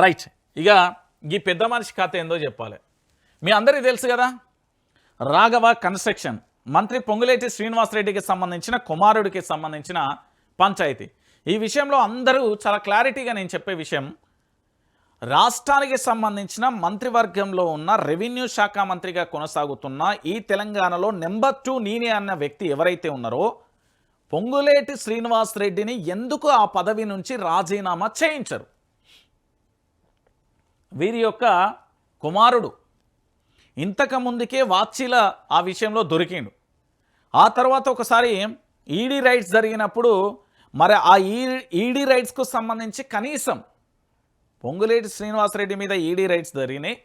Right. ఇక ఈ పెద్ద మనిషి కథ ఏందో చెప్పాలి. మీ అందరికీ తెలుసు కదా రాఘవ కన్స్ట్రక్షన్ మంత్రి పొంగులేటి శ్రీనివాసరెడ్డికి సంబంధించిన కుమారుడికి సంబంధించిన పంచాయతీ. ఈ విషయంలో అందరూ చాలా క్లారిటీగా నేను చెప్పే విషయం రాష్ట్రానికి సంబంధించిన మంత్రివర్గంలో ఉన్న రెవెన్యూ శాఖ మంత్రిగా కొనసాగుతున్న ఈ తెలంగాణలో నెంబర్ టూ నేనే అన్న వ్యక్తి ఎవరైతే ఉన్నారో పొంగులేటి శ్రీనివాసరెడ్డిని ఎందుకు ఆ పదవి నుంచి రాజీనామా చేయించరు? వీరి యొక్క కుమారుడు ఇంతకు ముందుకే ఆ విషయంలో దొరికిండు. ఆ తర్వాత ఒకసారి ఈడీ రైట్స్ జరిగినప్పుడు మరి ఆ ఈ ఈడీ రైట్స్కు సంబంధించి కనీసం పొంగులేటి శ్రీనివాసరెడ్డి మీద ఈడీ రైట్స్ జరిగినాయి.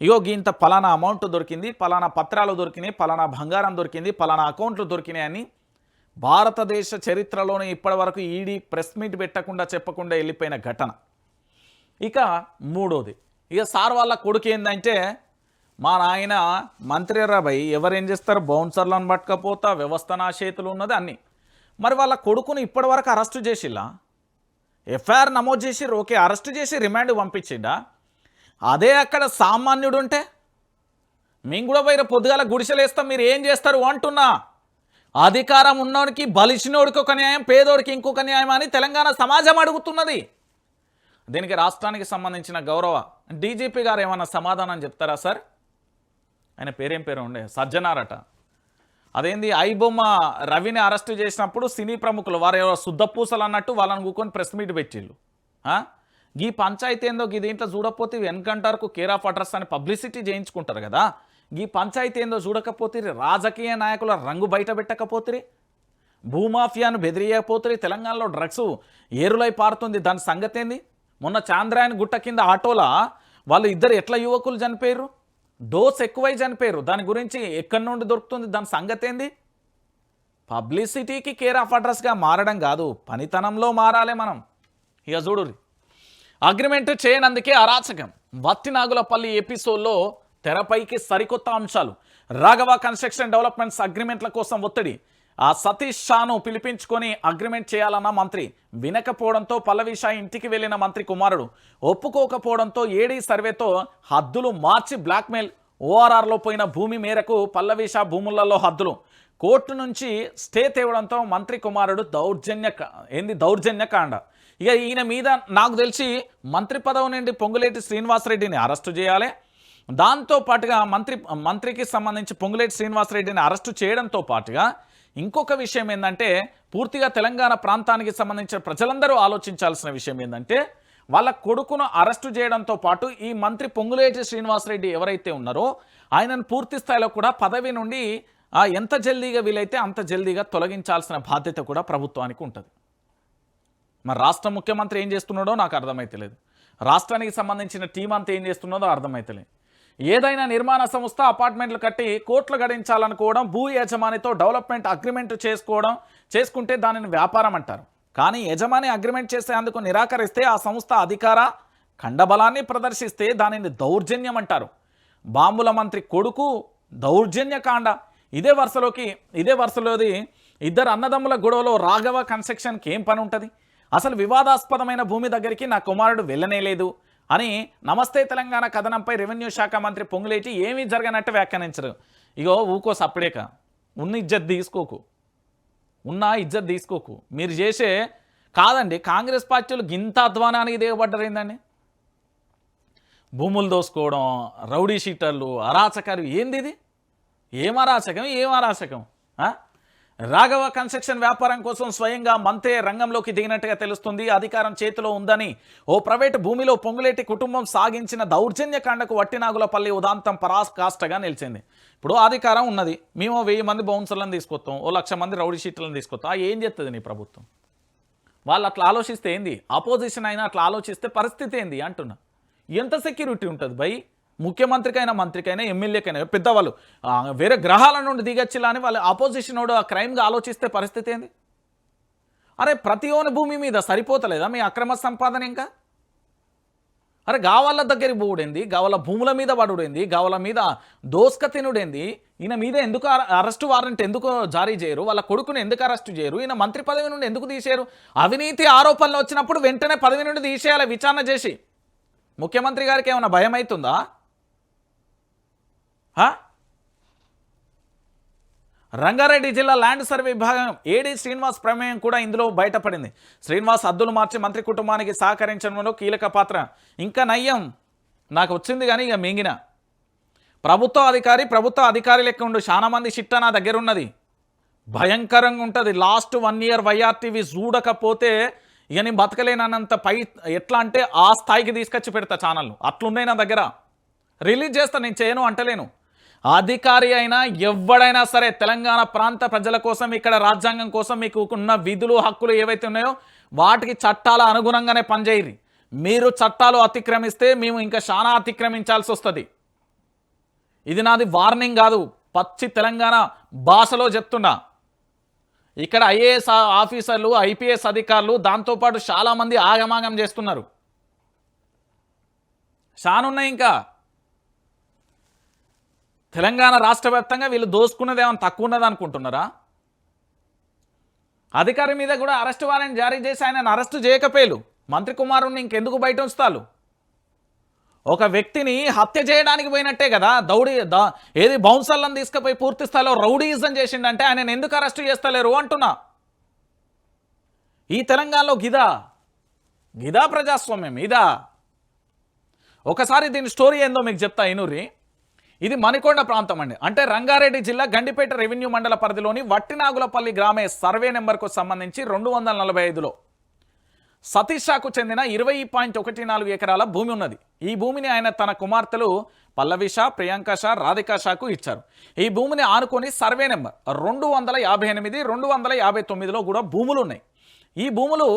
ఇగో ఇంత పలానా అమౌంట్ దొరికింది పలానా పత్రాలు దొరికినాయి పలానా బంగారం దొరికింది పలానా అకౌంట్లు దొరికినాయి అని భారతదేశ చరిత్రలోనే ఇప్పటివరకు ఈడీ ప్రెస్ మీట్ పెట్టకుండా చెప్పకుండా వెళ్ళిపోయిన ఘటన. ఇక మూడోది. ఇక సార్ వాళ్ళ కొడుకు ఏంటంటే మా నాయన మంత్రి రాబాయి ఎవరేం చేస్తారు? బౌన్సర్లను పట్టకపోతా వ్యవస్థ నా చేతులు ఉన్నది అన్నీ. మరి వాళ్ళ కొడుకుని ఇప్పటివరకు అరెస్టు చేసిలా? ఎఫ్ఐఆర్ నమోదు చేసి ఓకే అరెస్ట్ చేసి రిమాండ్ పంపించిండా? అదే అక్కడ సామాన్యుడు ఉంటే? మేము కూడా పోయిన పొద్దుగాల గుడిసెలేస్తాం మీరు ఏం చేస్తారు అంటున్నా. అధికారం ఉన్నోడికి బలిచినోడికి ఒక న్యాయం పేదోడికి ఇంకొక న్యాయం అని తెలంగాణ సమాజం అడుగుతున్నది. దీనికి రాష్ట్రానికి సంబంధించిన గౌరవ డీజీపీ గారు ఏమన్నా సమాధానం చెప్తారా సార్? ఆయన పేరేం పేరు ఉండే? సజ్జనారట. అదేంది ఐబొమ్మ రవిని అరెస్ట్ చేసినప్పుడు సినీ ప్రముఖులు వారు ఎవరో శుద్ధపూసలు అన్నట్టు వాళ్ళని కూకొని ప్రెస్ మీట్ పెట్టిళ్ళు. ఈ పంచాయతీ ఏందో ఈ దీంట్లో చూడకపోతే వెనకంటారుకు కేర్ ఆఫ్ అడ్రస్ అని పబ్లిసిటీ చేయించుకుంటారు కదా. ఈ పంచాయతీ ఏందో చూడకపోతే రాజకీయ నాయకుల రంగు బయట పెట్టకపోతే భూమాఫియాను బెదిరియకపోతే తెలంగాణలో డ్రగ్స్ ఏరులై పారుతుంది. దాని సంగతి ఏంది మొన్న చాంద్రాయన్ గుట్ట కింద ఆటోలా వాళ్ళు ఇద్దరు ఎట్లా యువకులు చనిపోయారు డోస్ ఎక్కువై చనిపోయారు దాని గురించి ఎక్కడి నుండి దొరుకుతుంది? దాని సంగతి ఏంది పబ్లిసిటీకి కేర్ ఆఫ్ అడ్రస్గా మారడం కాదు. పనితనంలో మారాలి మనం. ఇక చూడు అగ్రిమెంట్ చేయనందుకే అరాచకం. వత్తినాగులపల్లి ఎపిసోడ్లో తెరపైకి సరికొత్త అంశాలు. రాఘవ కన్స్ట్రక్షన్ డెవలప్మెంట్స్ అగ్రిమెంట్ల కోసం ఒత్తిడి. ఆ సతీష్ షాను పిలిపించుకొని అగ్రిమెంట్ చేయాలన్న మంత్రి. వినకపోవడంతో పల్లవి షా ఇంటికి వెళ్ళిన మంత్రి కుమారుడు. ఒప్పుకోకపోవడంతో ఏడీ సర్వేతో హద్దులు మార్చి బ్లాక్మెయిల్. ఓఆర్ఆర్లో పోయిన భూమి మేరకు పల్లవి షా భూములలో హద్దులు. కోర్టు నుంచి స్టే తేవడంతో మంత్రి కుమారుడు దౌర్జన్య ఏంది దౌర్జన్య కాండ ఇక ఈయన మీద నాకు తెలిసి మంత్రి పదవి నుండి పొంగులేటి శ్రీనివాసరెడ్డిని అరెస్టు చేయాలి. దాంతో పాటుగా మంత్రి మంత్రికి సంబంధించి పొంగులేటి శ్రీనివాసరెడ్డిని అరెస్టు చేయడంతో పాటుగా ఇంకొక విషయం ఏంటంటే పూర్తిగా తెలంగాణ ప్రాంతానికి సంబంధించిన ప్రజలందరూ ఆలోచించాల్సిన విషయం ఏంటంటే వాళ్ళ కొడుకును అరెస్టు చేయడంతో పాటు ఈ మంత్రి పొంగులేటి శ్రీనివాసరెడ్డి ఎవరైతే ఉన్నారో ఆయనను పూర్తి స్థాయిలో కూడా పదవి నుండి ఎంత జల్దీగా వీలైతే అంత జల్దీగా తొలగించాల్సిన బాధ్యత కూడా ప్రభుత్వానికి ఉంటుంది. మరి రాష్ట్ర ముఖ్యమంత్రి ఏం చేస్తున్నాడో నాకు అర్థమైతలేదు. రాష్ట్రానికి సంబంధించిన టీం అంతా ఏం చేస్తున్నదో అర్థమైతలేదు. ఏదైనా నిర్మాణ సంస్థ అపార్ట్మెంట్లు కట్టి కోట్లు గడించాలనుకోవడం భూ యజమానితో డెవలప్మెంట్ అగ్రిమెంట్ చేసుకోవడం చేసుకుంటే దానిని వ్యాపారం అంటారు. కానీ యజమాని అగ్రిమెంట్ చేసేందుకు నిరాకరిస్తే ఆ సంస్థ అధికార ఖండబలాన్ని ప్రదర్శిస్తే దానిని దౌర్జన్యం అంటారు. బాంబుల మంత్రి కొడుకు దౌర్జన్యకాండ ఇదే వరుసలోకి ఇదే వరుసలోది ఇద్దరు అన్నదమ్ముల గొడవలో రాఘవ కన్స్ట్రక్షన్కి ఏం పని ఉంటుంది? అసలు వివాదాస్పదమైన భూమి దగ్గరికి నా కుమారుడు వెళ్ళనేలేదు అని నమస్తే తెలంగాణ కథనంపై రెవెన్యూ శాఖ మంత్రి పొంగులేటి ఏమీ జరగనట్టు వ్యాఖ్యానించరు. ఇగో ఊకో సప్పుడేక ఉన్న ఇజ్జత్ తీసుకోకు. ఉన్న ఇజ్జత్ తీసుకోకు. మీరు చేసే కాదండి కాంగ్రెస్ పార్టీలు గింత అధ్వానానికి దిగబడ్డారు ఏందండి? భూములు దోసుకోవడం రౌడీ షీటర్లు అరాచకాలు ఏంది ఇది? ఏం అరాచకం ఏం అరాచకం రాఘవ కన్స్ట్రక్షన్ వ్యాపారం కోసం స్వయంగా మంత్రే రంగంలోకి దిగినట్టుగా తెలుస్తుంది. అధికారం చేతిలో ఉందని ఓ ప్రైవేటు భూమిలో పొంగులేటి కుటుంబం సాగించిన దౌర్జన్యకాండకు వట్టినాగులపల్లి ఉదాంతం పరాకాష్ఠగా నిలిచింది. ఇప్పుడు అధికారం ఉన్నది. మేము వెయ్యి మంది బౌన్సర్లను తీసుకొస్తాం ఓ లక్ష మంది రౌడీ షీట్లను తీసుకొస్తాం. ఏం చేస్తుంది నీ ప్రభుత్వం? వాళ్ళు అట్లా ఆలోచిస్తే ఏంది? అపోజిషన్ అయినా అట్లా ఆలోచిస్తే పరిస్థితి ఏంది అంటున్నా. ఎంత సెక్యూరిటీ ఉంటుంది బై? ముఖ్యమంత్రికైనా మంత్రికైనా ఎమ్మెల్యేకైనా పెద్దవాళ్ళు వేరే గ్రహాల నుండి దిగచ్చిలా అని వాళ్ళు ఆపోజిషన్ వాడు ఆ క్రైమ్గా ఆలోచిస్తే పరిస్థితి ఏంది? అరే ప్రతి ఓని భూమి మీద సరిపోతలేదా మీ అక్రమ సంపాదన ఇంకా? అరే గావాల దగ్గరికి పోవుడేంది? గావాల భూముల మీద పడుడేంది? గావాల మీద దోస్క తినుడేంది? ఈయన మీద ఎందుకు అరెస్టు వారెంట్ ఎందుకు జారీ చేయరు? వాళ్ళ కొడుకుని ఎందుకు అరెస్టు చేయరు? ఈయన మంత్రి పదవి నుండి ఎందుకు తీసేయరు? అవినీతి ఆరోపణలు వచ్చినప్పుడు వెంటనే పదవి నుండి తీసేయాలి విచారణ చేసి. ముఖ్యమంత్రి గారికి ఏమైనా భయం అవుతుందా రంగారెడ్డి జిల్లా ల్యాండ్ సర్వే విభాగం ఏడీ శ్రీనివాస్ ప్రమేయం కూడా ఇందులో బయటపడింది. శ్రీనివాస్ అద్దులు మార్చి మంత్రి కుటుంబానికి సహకరించడంలో కీలక పాత్ర. ఇంకా నయ్యం నాకు వచ్చింది కానీ ఇక మింగిన. ప్రభుత్వ అధికారి ప్రభుత్వ అధికారి లెక్క ఉండు చాలామంది చిట్ట నా దగ్గర ఉన్నది భయంకరంగా ఉంటుంది. లాస్ట్ వన్ ఇయర్ వైఆర్టీవీ చూడకపోతే ఇక నేను బతకలేనన్నంత పై ఎట్లా అంటే ఆ స్థాయికి తీసుకొచ్చి పెడతా ఛానల్ అట్లున్నాయి నా దగ్గర. రిలీజ్ చేస్తా నేను చేయను అంటలేను. అధికారి అయినా ఎవడైనా సరే తెలంగాణ ప్రాంత ప్రజల కోసం ఇక్కడ రాజ్యాంగం కోసం మీకు ఉన్న విధులు హక్కులు ఏవైతే ఉన్నాయో వాటికి చట్టాల అనుగుణంగానే పనిచేయరు మీరు చట్టాలు అతిక్రమిస్తే మేము ఇంకా చాలా అతిక్రమించాల్సి వస్తుంది. ఇది నాది వార్నింగ్ కాదు. పచ్చి తెలంగాణ భాషలో చెప్తున్నా. ఇక్కడ ఐఏఎస్ ఆఫీసర్లు ఐపీఎస్ అధికారులు దాంతోపాటు చాలామంది ఆగమాగం చేస్తున్నారు. చానున్నాయి ఇంకా. తెలంగాణ రాష్ట్ర వ్యాప్తంగా వీళ్ళు దోసుకున్నది ఏమైనా తక్కువ ఉన్నది అనుకుంటున్నారా? అధికారి మీద కూడా అరెస్ట్ వారెంట్ జారీ చేసి ఆయన అరెస్టు చేయకపోయారు మంత్రి కుమారుణ్ణి ఇంకెందుకు బయట ఉంచుతారు? ఒక వ్యక్తిని హత్య చేయడానికి పోయినట్టే కదా దౌడి ఏది బౌన్సర్లను తీసుకుపోయి పూర్తి స్థాయిలో రౌడీయిజం చేసిండంటే ఆయన ఎందుకు అరెస్ట్ చేస్తలేరు అంటున్నా. ఈ తెలంగాణలో గిదా? గిదా ప్రజాస్వామ్యం ఇదా? ఒకసారి దీని స్టోరీ ఏందో మీకు చెప్తా ఇనూరి. ఇది మణికొండ ప్రాంతం అండి. అంటే రంగారెడ్డి జిల్లా గండిపేట రెవెన్యూ మండల పరిధిలోని వట్టినాగులపల్లి గ్రామే సర్వే నెంబర్కు సంబంధించి రెండు వందల నలభై ఐదులో సతీషాకు చెందిన ఇరవై పాయింట్ ఒకటి నాలుగు ఎకరాల భూమి ఉన్నది. ఈ భూమిని ఆయన తన కుమార్తెలు పల్లవి షా ప్రియాంక షా రాధికా షాకు ఇచ్చారు. ఈ భూమిని ఆనుకొని సర్వే నెంబర్ రెండు వందల యాభై ఎనిమిది రెండు వందల యాభై తొమ్మిదిలో కూడా భూములు ఉన్నాయి. ఈ భూములు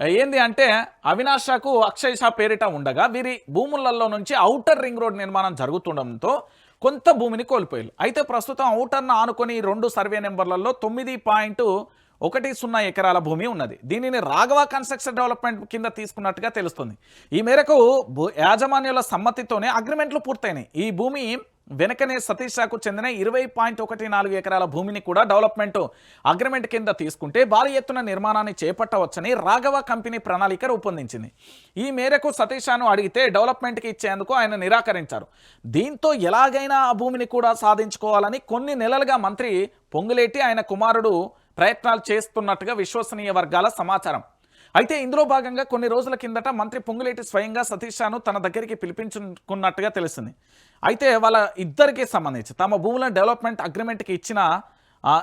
ఏంది అంటే అవినాష్ షాకు అక్షయ్ షా పేరిట ఉండగా వీరి భూములలో నుంచి ఔటర్ రింగ్ రోడ్ నిర్మాణం జరుగుతుండడంతో కొంత భూమిని కోల్పోయారు. అయితే ప్రస్తుతం ఔటర్ను ఆనుకొని రెండు సర్వే నెంబర్లలో తొమ్మిది పాయింట్ ఒకటి సున్నా ఎకరాల భూమి ఉన్నది. దీనిని రాఘవ కన్స్ట్రక్షన్ డెవలప్మెంట్ కింద తీసుకున్నట్టుగా తెలుస్తుంది. ఈ మేరకు భూ- యాజమాన్యుల సమ్మతితోనే అగ్రిమెంట్లు పూర్తయినాయి. ఈ భూమి వెనకనే సతీష్ చెందిన ఇరవై పాయింట్ ఒకటి నాలుగు ఎకరాల భూమిని కూడా డెవలప్మెంట్ అగ్రిమెంట్ కింద తీసుకుంటే భారీ ఎత్తున నిర్మాణాన్ని చేపట్టవచ్చని రాఘవ కంపెనీ ప్రణాళిక రూపొందించింది. ఈ మేరకు సతీష్ అడిగితే డెవలప్మెంట్కి ఇచ్చేందుకు ఆయన నిరాకరించారు. దీంతో ఎలాగైనా ఆ భూమిని కూడా సాధించుకోవాలని కొన్ని నెలలుగా మంత్రి పొంగులేటి ఆయన కుమారుడు ప్రయత్నాలు చేస్తున్నట్టుగా విశ్వసనీయ వర్గాల సమాచారం. అయితే ఇందులో భాగంగా కొన్ని రోజుల కిందట మంత్రి పొంగులేటి స్వయంగా సతీష్ షాను తన దగ్గరికి పిలిపించుకున్నట్టుగా తెలిసింది అయితే వాళ్ళ ఇద్దరికి సంబంధించి తమ భూములను డెవలప్మెంట్ అగ్రిమెంట్కి ఇచ్చిన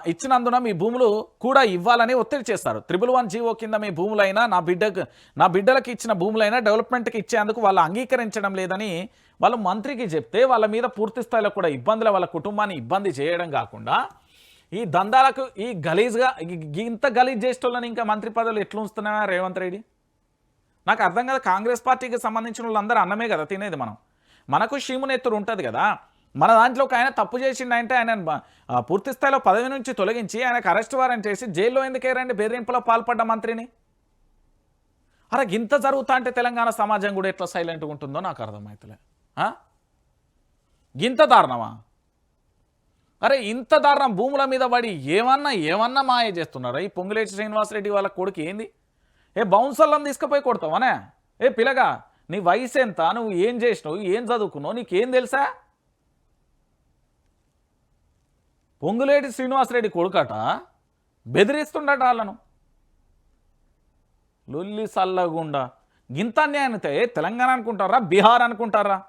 ఇచ్చినందున మీ భూములు కూడా ఇవ్వాలని ఒత్తిడి చేస్తారు. త్రిబుల్ వన్ జీవో కింద మీ భూములైనా నా బిడ్డకు నా బిడ్డలకు ఇచ్చిన భూములైనా డెవలప్మెంట్కి ఇచ్చేందుకు వాళ్ళు అంగీకరించడం లేదని వాళ్ళు మంత్రికి చెప్తే వాళ్ళ మీద పూర్తి స్థాయిలో కూడా ఇబ్బందులు వాళ్ళ కుటుంబాన్ని ఇబ్బంది చేయడం కాకుండా ఈ దందాలకు ఈ గలీజ్గా ఇంత గలీజ్ చేసేటోళ్ళని ఇంకా మంత్రి పదవులు ఎట్లా ఉంచుతున్నావా రేవంత్ రెడ్డి? నాకు అర్థం కదా కాంగ్రెస్ పార్టీకి సంబంధించిన వాళ్ళందరూ అన్నమే కదా తినేది మనం. మనకు షీమునెత్తురు ఉంటుంది కదా. మన దాంట్లో ఒక ఆయన తప్పు చేసిండంటే ఆయన పూర్తి స్థాయిలో పదవి నుంచి తొలగించి ఆయనకు అరెస్ట్ వారెంట్ చేసి జైల్లో ఎందుకేరండి బెదిరింపులో పాల్పడ్డ మంత్రిని? అరే ఇంత జరుగుతా అంటే తెలంగాణ సమాజం కూడా ఎట్లా సైలెంట్గా ఉంటుందో నాకు అర్థమవుతలే గింత దారుణమా? అరే ఇంత దారుణం. భూముల మీద పడి ఏమన్నా ఏమన్నా మాయ చేస్తున్నారా? ఈ పొంగులేటి శ్రీనివాసరెడ్డి వాళ్ళ కొడుకు ఏంది? ఏ బౌన్సర్లను తీసుకుపోయి కొడతావనే? ఏ పిల్లగా నీ వయసు ఎంత? నువ్వు ఏం చేసినావు? ఏం చదువుకున్నావు? నీకేం తెలుసా? పొంగులేటి శ్రీనివాసరెడ్డి కొడుకట బెదిరిస్తుండట వాళ్ళను. లొల్లి సల్లగుండా. గింత అన్యాయం అయితే తెలంగాణ అనుకుంటారా? బీహార్ అనుకుంటారా?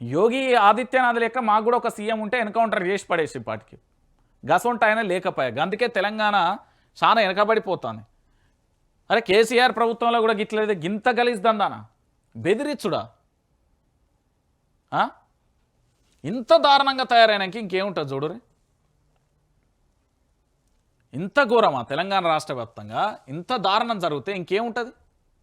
యోగి ఆదిత్యనాథ్ లెక్క మాకు కూడా ఒక సీఎం ఉంటే ఎన్కౌంటర్ చేసి పడేసి పాటికి గసంట ఆయన లేకపోయా. అందుకే తెలంగాణ చాలా వెనకబడిపోతుంది. అరే కేసీఆర్ ప్రభుత్వంలో కూడా గిట్లేదు గింత గలిస్తుందానా బెదిరిచ్చుడా ఆ? ఇంత దారుణంగా తయారైనాక ఇంకేముంటుంది చూడురి ఇంత ఘోరమా తెలంగాణ రాష్ట్ర వ్యాప్తంగా? ఇంత దారుణం జరిగితే ఇంకేముంటుంది?